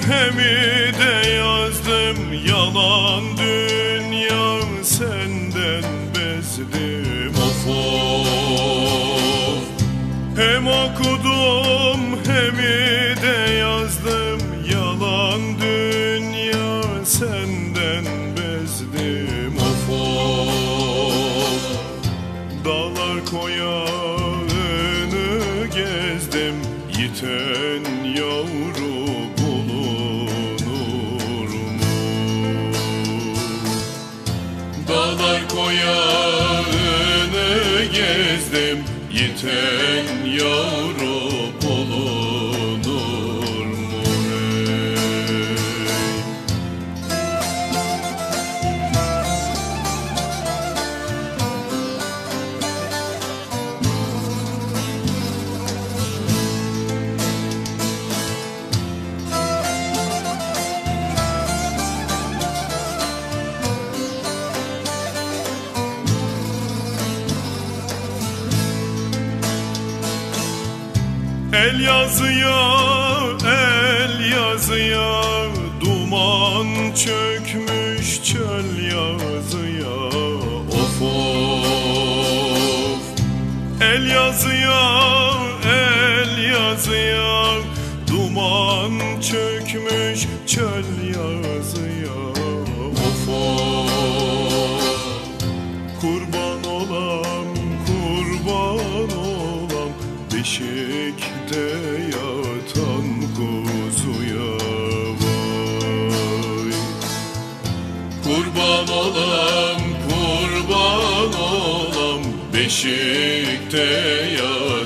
hemi de yazdım. Yalan dünya senden bezdim. Of of. Hem okudum hemi de yazdım. Yalan dünya senden bezdim. Of of. Dağlar gezdim Yiten yavru bulunur mu? Dağlar koyağını gezdim Yiten yavru El yazıya, el yazıya Duman çökmüş çöl yazıya Of of. El yazıya, el yazıya Duman çökmüş çöl yazıya Of of. Kurban olam, Beşikte yatan kuzuya vay. Kurban olam, kurban olam Beşikte yatan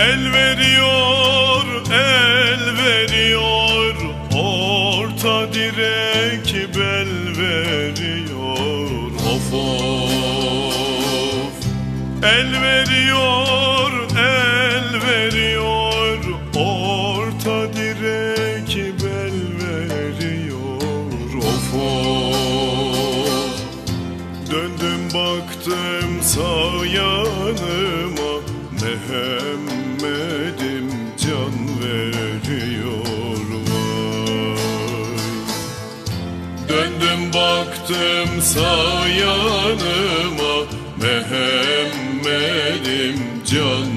El veriyor, el veriyor. Orta direk bel veriyor. Of of. El veriyor, el veriyor. Orta direk bel veriyor. Of of. Döndüm baktım sağ yanıma. Mehmet'im baktım sağ yanıma Mehmet'im can